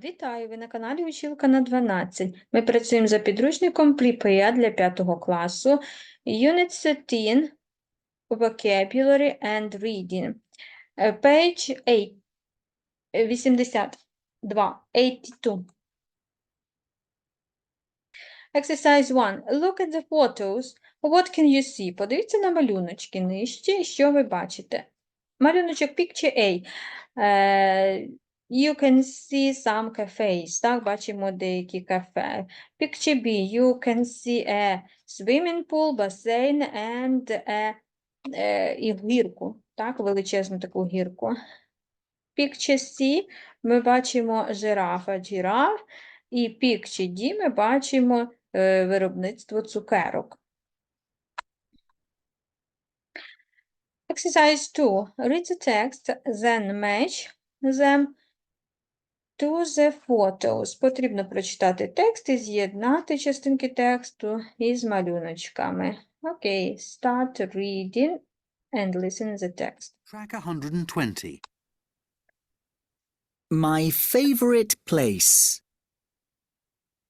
Вітаю! Ви на каналі Училка на 12. Ми працюємо за підручником Prepare для 5 класу. Unit 13 Vocabulary and Reading. Е, Page 8. е, 82. 82. Exercise 1. Look at the photos. What can you see? Подивіться на малюночки нижче, що ви бачите. Малюночок Picture A. You can see some cafes. Так, бачимо деякі кафе. Picture B. You can see a swimming pool, басейн and a, е, і гірку. Так, величезну таку гірку. Picture C. Ми бачимо жирафа, жираф. І Picture D. Ми бачимо е, виробництво цукерок. Exercise 2. Read the text, then match them to the photos. Потрібно прочитати текст і з'єднати частинки тексту із малюночками. Окей, start reading and listen the text. Track 120. My favorite place.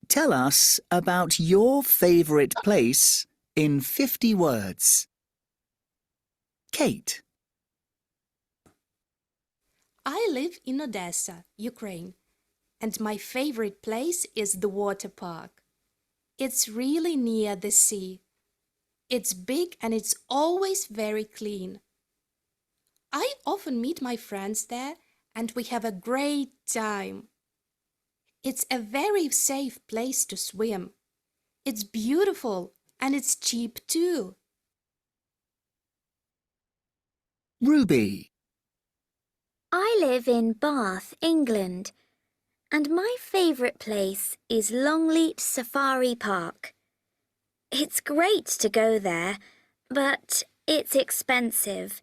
Tell us about your favorite place in 50 words. Kate, I live in Odessa, Ukraine, and my favorite place is the water park. It's really near the sea. It's big and it's always very clean. I often meet my friends there and we have a great time. It's a very safe place to swim. It's beautiful and it's cheap too. Ruby, I live in Bath, England, and my favourite place is Longleat Safari Park. It's great to go there, but it's expensive.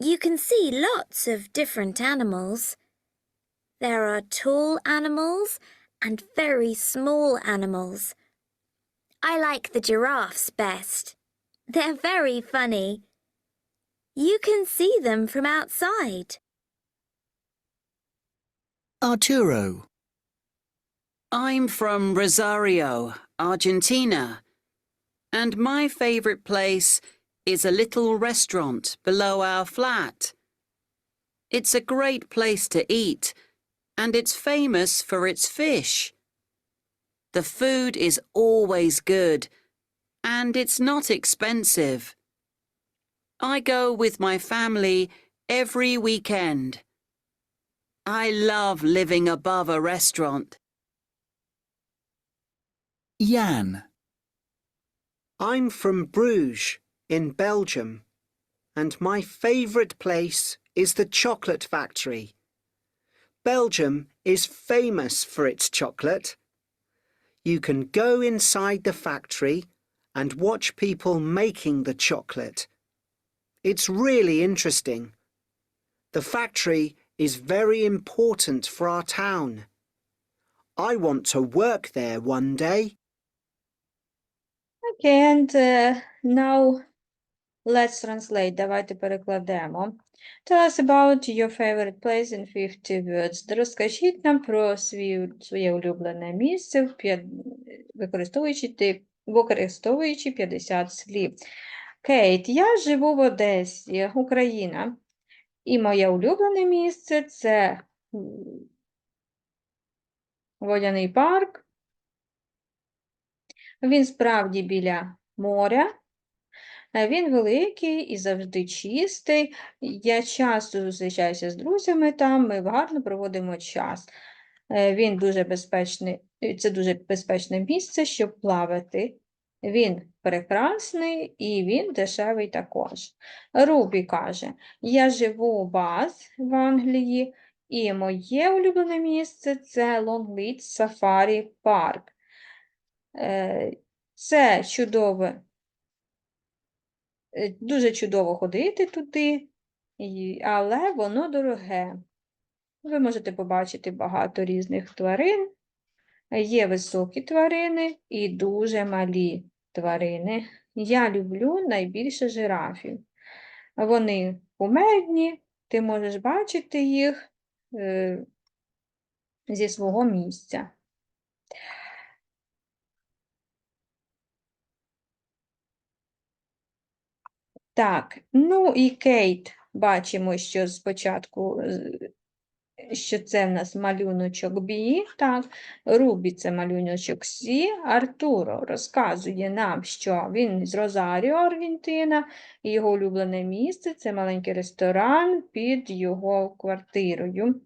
You can see lots of different animals. There are tall animals and very small animals. I like the giraffes best. They're very funny. You can see them from outside. Arturo, I'm from Rosario, Argentina, and my favourite place is a little restaurant below our flat. It's a great place to eat, and it's famous for its fish. The food is always good, and it's not expensive. I go with my family every weekend. I love living above a restaurant. Jan, I'm from Bruges in Belgium, and my favourite place is the chocolate factory. Belgium is famous for its chocolate. You can go inside the factory and watch people making the chocolate. It's really interesting. The factory is very important for our town. I want to work there one day. Okay, and uh, now let's translate. Давайте перекладемо. Tell us about your favorite place in 50 words. Розкажіть нам про свій, своє улюблене місце, в п'ят- використовуючи, ти- використовуючи 50 слів. Кейт, я живу в Одесі, Україна. І моє улюблене місце це водяний парк. Він справді біля моря. Він великий і завжди чистий. Я часто зустрічаюся з друзями там, ми гарно проводимо час. Е, Він дуже безпечний, це дуже безпечне місце, щоб плавати. Він прекрасний і він дешевий також. Рубі каже: Я живу у Баз в Англії, і моє улюблене місце це Лонгліт Сафарі Парк. Е, Це чудове, дуже чудово ходити туди, але воно дороге. Ви можете побачити багато різних тварин. Є високі тварини і дуже малі тварини. Я люблю найбільше жирафів. Вони кумедні, ти можеш бачити їх е, зі свого місця. Так, ну і Кейт, бачимо, що спочатку, що це в нас малюночок B, так, Рубі це малюночок C, Артуро розказує нам, що він з Розаріо, Аргентина, і його улюблене місце це маленький ресторан під його квартирою.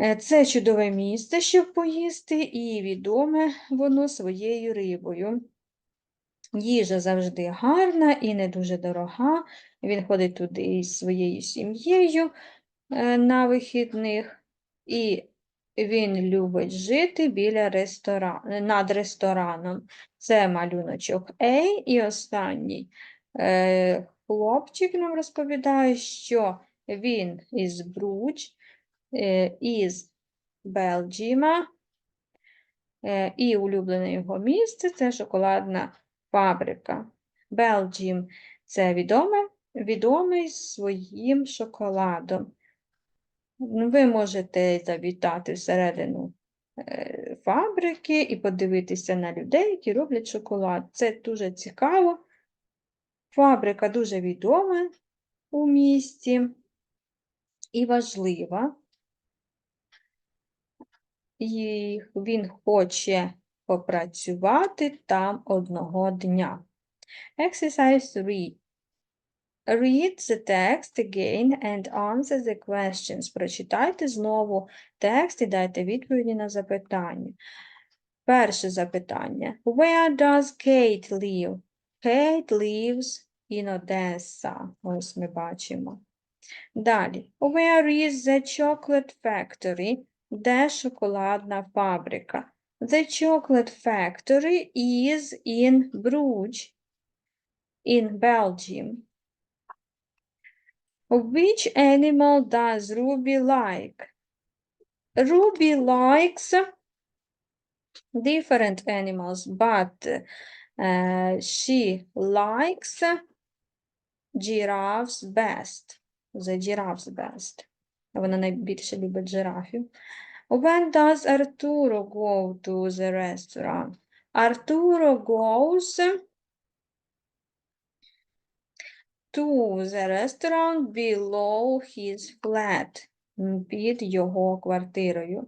Е, Це чудове місце, щоб поїсти, і відоме воно своєю рибою. Їжа завжди гарна і не дуже дорога. Він ходить туди із своєю сім'єю на вихідних, і він любить жити біля ресторан... над рестораном. Це малюночок A. І останній е, хлопчик нам розповідає, що він із Бруч, е, із Белджіма, е, і улюблене його місце це шоколадна фабрика. Белджім це відоме, відомий своїм шоколадом. Ну, Ви можете завітати всередину е, фабрики і подивитися на людей, які роблять шоколад. Це дуже цікаво. Фабрика дуже відома у місті і важлива. І він хоче попрацювати там одного дня. Exercise 3. Read the text again and answer the questions. Prочитайте знову текст і дайте відповіді на запитання. Перше запитання. Where does Kate live? Kate lives in Odessa. Ось ми бачимо. Далі. Where is the chocolate factory? Де шоколадна фабрика? The chocolate factory is in Bruges, in Belgium. Which animal does Ruby like? Ruby likes different animals, but uh, she likes giraffes best. The giraffes best. Вона найбільше любить жирафів. When does Arturo go to the restaurant? Arturo goes to the restaurant below his flat, під його квартирою.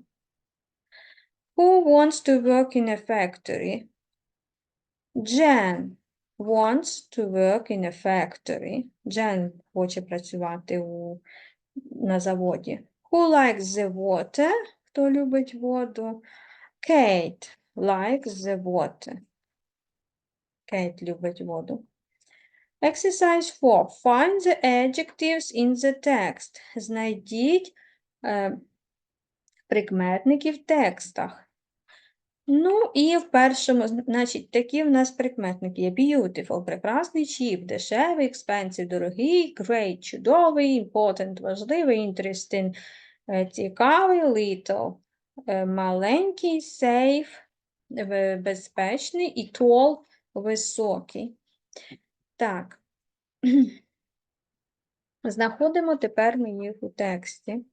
Who wants to work in a factory? Jen wants to work in a factory. Jen хоче працювати у, на заводі. Who likes the water? Хто любить воду? Kate likes the water. Kate любить воду. Exercise 4. Find the adjectives in the text. Знайдіть е, прикметники в текстах. Ну, і в першому, значить, такі в нас прикметники є. Beautiful, прекрасний, cheap, дешевий, expensive, дорогий, great, чудовий, important, важливий, interesting, е, цікавий, little, е, маленький, safe, безпечний і tall, високий. Так. Знаходимо тепер ми їх у тексті.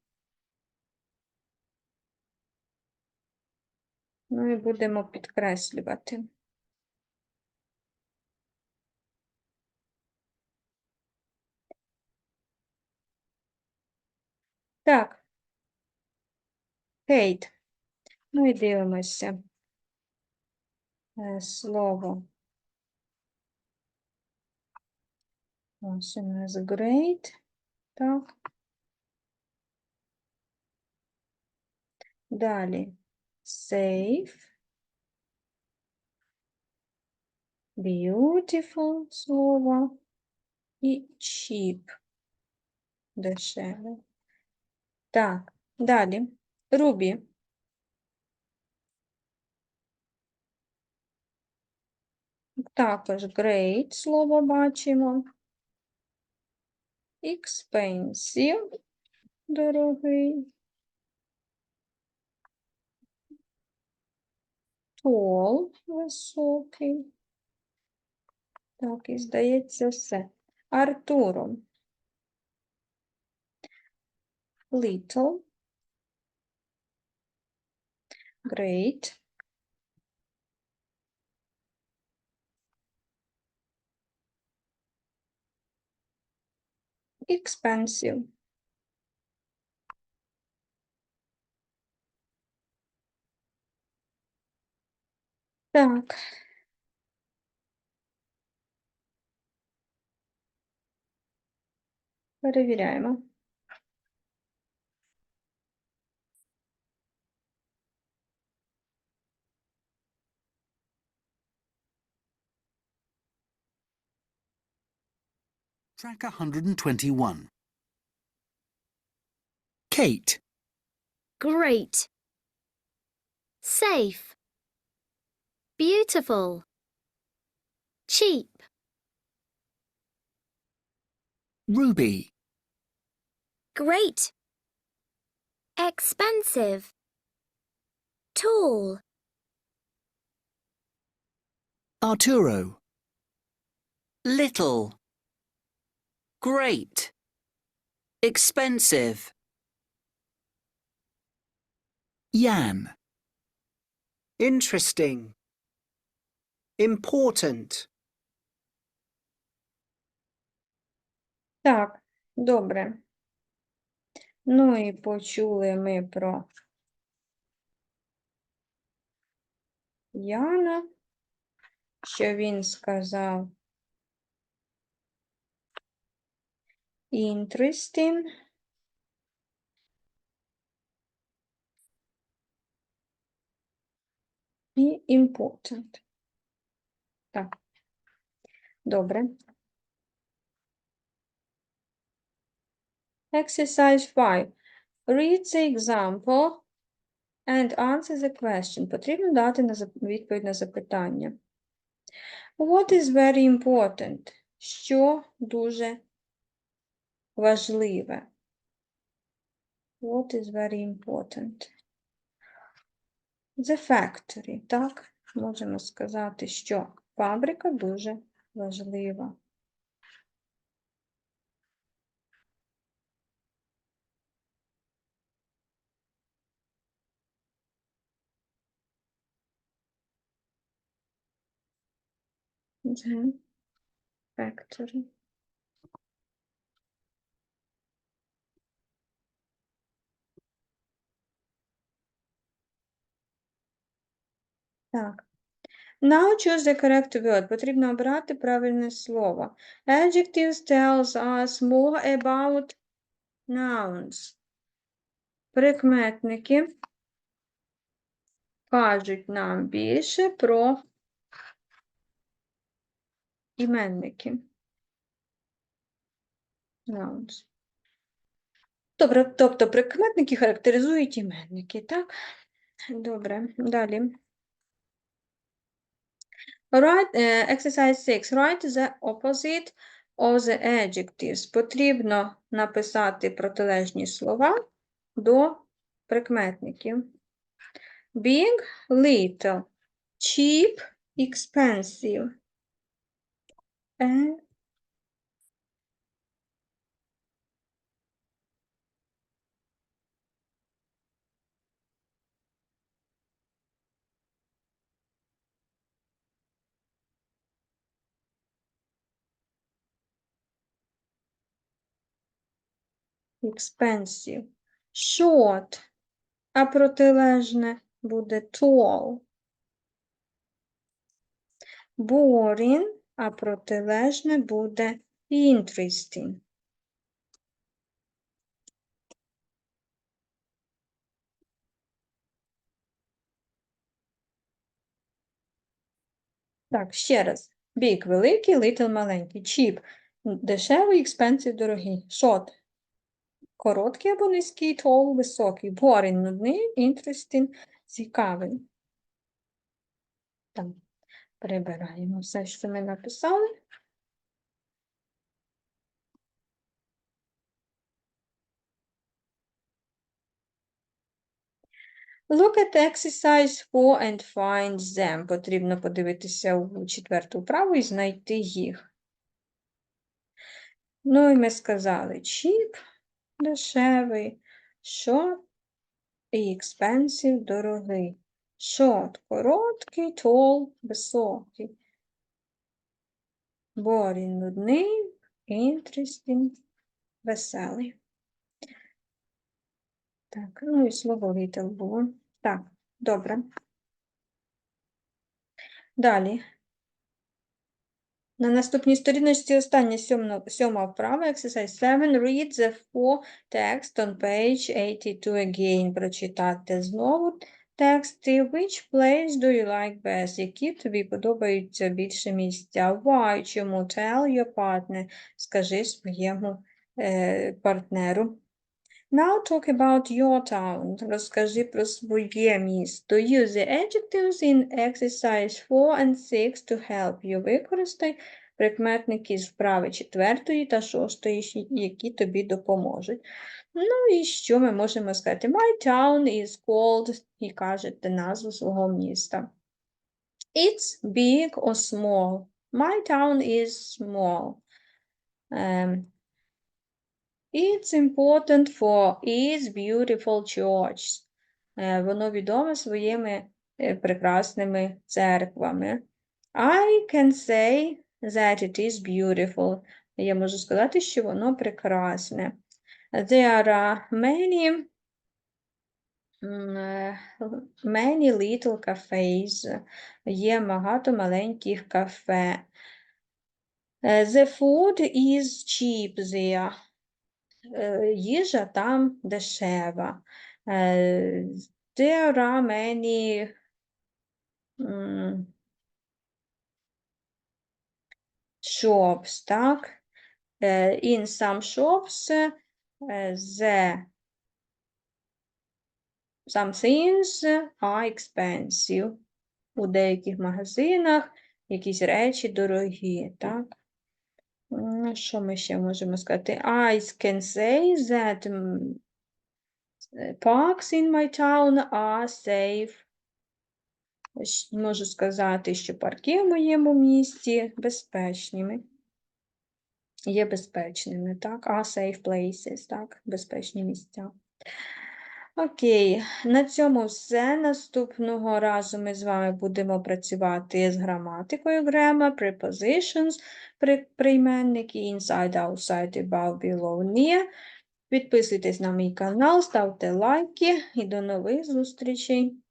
Ну і будемо підкреслювати. Так. Кейт. Ну і дивимося. Е, Слово. Ось у нас great. Так. Далі. Safe. Beautiful слово. І cheap. Дешеве. Так, далі. Рубі. Також great слово бачимо. Expensive. Дорогий. Tall. Високий. Так, і здається все. Артуро. Little. Great. Expensive. Так. Перевіряємо. Track 121. Kate, Great. Safe. Beautiful. Cheap. Ruby, Great. Expensive. Tall. Arturo, Little. Great. Expensive. Jan, Interesting. Important. Так, добре. Ну і почули ми про Яна, що він сказав interesting. І important. Так. Добре. Exercise 5. Read the example and answer the question. Потрібно дати на відповідь на запитання. What is very important? Що дуже важливе? What is very important? The factory, так? Можемо сказати, що фабрика дуже важлива. Factory. Так. Now choose the correct word. Потрібно обрати правильне слово. Adjectives tells us more about nouns. Прикметники кажуть нам більше про іменники. Nouns. Добре, тобто прикметники характеризують іменники, так? Добре, далі. Write, е, exercise 6. Write the opposite of the adjectives. Потрібно написати протилежні слова до прикметників. Big, little, cheap, expensive. Expensive. Short, а протилежне буде tall. Boring, а протилежне буде interesting. Так, ще раз. Big – великий, little – маленький. Cheap – дешевий, expensive – дорогий. Short – короткий або низький, tall – високий. Boring – нудний, interesting – цікавий. Там прибираємо все, що ми написали. Look at exercise 4 and find them. Потрібно подивитися у четверту вправу і знайти їх. Ну, і ми сказали cheap – дешевий, short і expensive – дорогий. Short – короткий, tall – високий. Boring – нудний, interesting – веселий. Так, ну і слово little було. Так, добре. Далі. На наступній сторіночці остання сьома, вправа, exercise 7, read the four text on page 82 again. Прочитати знову тексти. Which place do you like best? Які тобі подобаються більше місця? Why? Чому? Tell your partner. Скажи своєму е, партнеру. Now talk about your town. Розкажи про своє місто. Use the adjectives in exercise 4 and 6 to help you. Використай прикметники з вправи четвертої та шостої, які тобі допоможуть. Ну і що ми можемо сказати? My town is called, і кажете назву свого міста. It's big or small. My town is small. Ем, It's important for its beautiful church. Е, Воно відоме своїми е, прекрасними церквами. I can say that it is beautiful. Я можу сказати, що воно прекрасне. There are many, е, many little cafes. Є багато маленьких кафе. Е, The food is cheap there. Е, їжа там дешева. Е, many shops, так? Е, In some shops е, the some things are expensive. У деяких магазинах якісь речі дорогі, так? М, Що ми ще можемо сказати? I can say that parks in my town are safe. Можу сказати, що парки в моєму місті безпечними. Є безпечними, так? Are safe places, так? Безпечні місця. Окей, на цьому все. Наступного разу ми з вами будемо працювати з граматикою grammar, prepositions, прийменники, inside, outside, above, below, near. Підписуйтесь на мій канал, ставте лайки і до нових зустрічей.